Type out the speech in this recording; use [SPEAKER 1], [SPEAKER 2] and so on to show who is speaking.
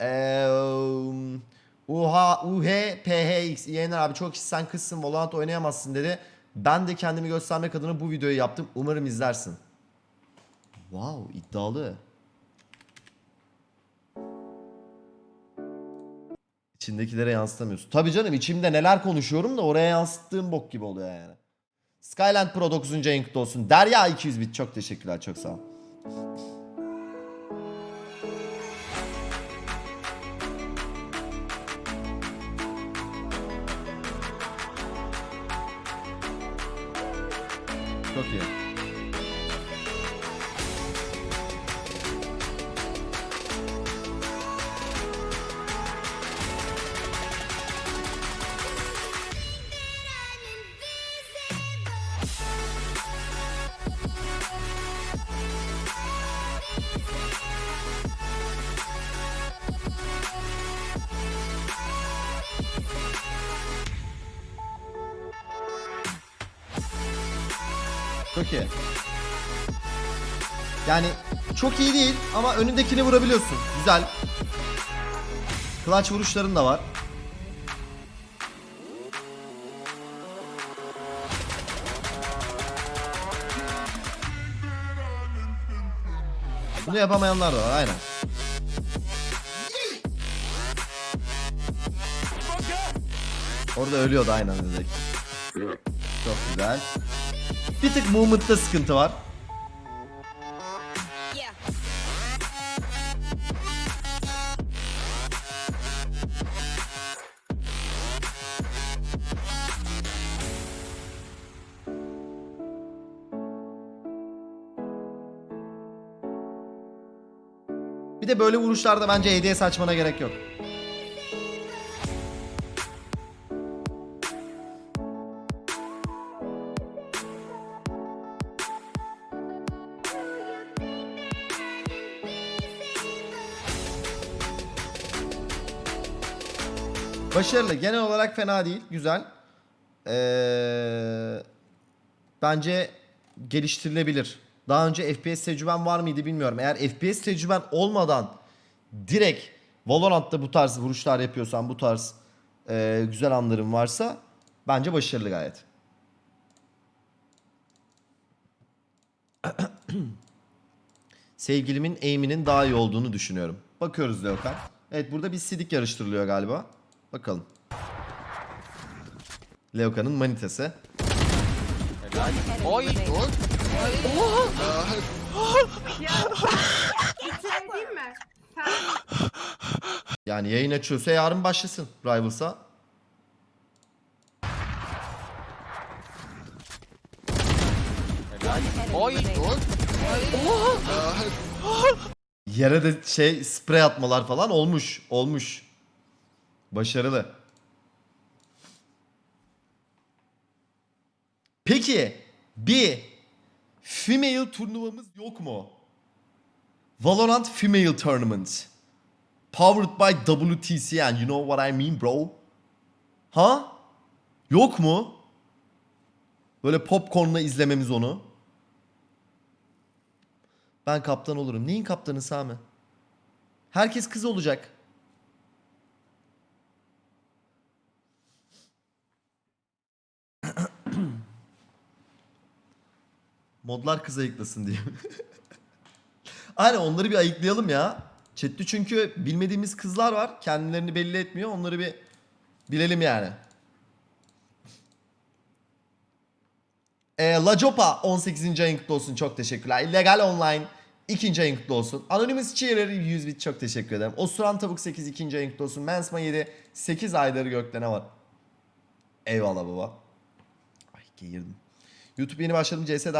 [SPEAKER 1] Eee UH, UHPHX yeğenler abi çok sen kızsın Valorant oynayamazsın dedi. Ben de kendimi göstermek adına bu videoyu yaptım. Umarım izlersin. Wow iddialı. İçindekilere yansıtamıyorsun. Tabii canım içimde neler konuşuyorum da oraya yansıttığım bok gibi oluyor yani. Skyland Pro 9. ayın kutlu olsun. Derya 200 bit çok teşekkürler çok sağ ol. Çok Çok iyi. Yani çok iyi değil ama önündekini vurabiliyorsun. Güzel. Clutch vuruşların da var. Bunu yapamayanlar da var aynen. Orada ölüyordu aynen öyle. Çok güzel. Bir tık movement'ta sıkıntı var. Bir de böyle vuruşlarda bence hediye saçmana gerek yok. Başarılı. Genel olarak fena değil. Güzel. Ee, bence geliştirilebilir. Daha önce FPS tecrüben var mıydı bilmiyorum. Eğer FPS tecrüben olmadan direkt Valorant'ta bu tarz vuruşlar yapıyorsan, bu tarz ee, güzel anların varsa bence başarılı gayet. Sevgilimin aim'inin daha iyi olduğunu düşünüyorum. Bakıyoruz Leokan. Evet burada bir sidik yarıştırılıyor galiba. Bakalım. Leokan'ın manitası.
[SPEAKER 2] Oy
[SPEAKER 3] mi? Sen
[SPEAKER 1] Yani yayın açıyorsa yarın başlasın Rivals'a.
[SPEAKER 2] Oy.
[SPEAKER 1] Yere de şey sprey atmalar falan olmuş. Olmuş. Başarılı. Peki bir female turnuvamız yok mu? Valorant Female Tournament. Powered by WTCN. You know what I mean bro? Ha? Yok mu? Böyle popcornla izlememiz onu. Ben kaptan olurum. Neyin kaptanı Sami? Herkes kız olacak. Modlar kız ayıklasın diye. Aynen onları bir ayıklayalım ya. Chat'te çünkü bilmediğimiz kızlar var. Kendilerini belli etmiyor. Onları bir bilelim yani. E, Lajopa 18. ayın kutlu olsun. Çok teşekkürler. Illegal Online 2. ayın kutlu olsun. Anonymous Cheerer 100 bit çok teşekkür ederim. Osuran Tavuk 8 2. ayın kutlu olsun. Mensma 7 8 ayları gökte ne var? Eyvallah baba. Ay geğirdim. YouTube yeni başladım. CS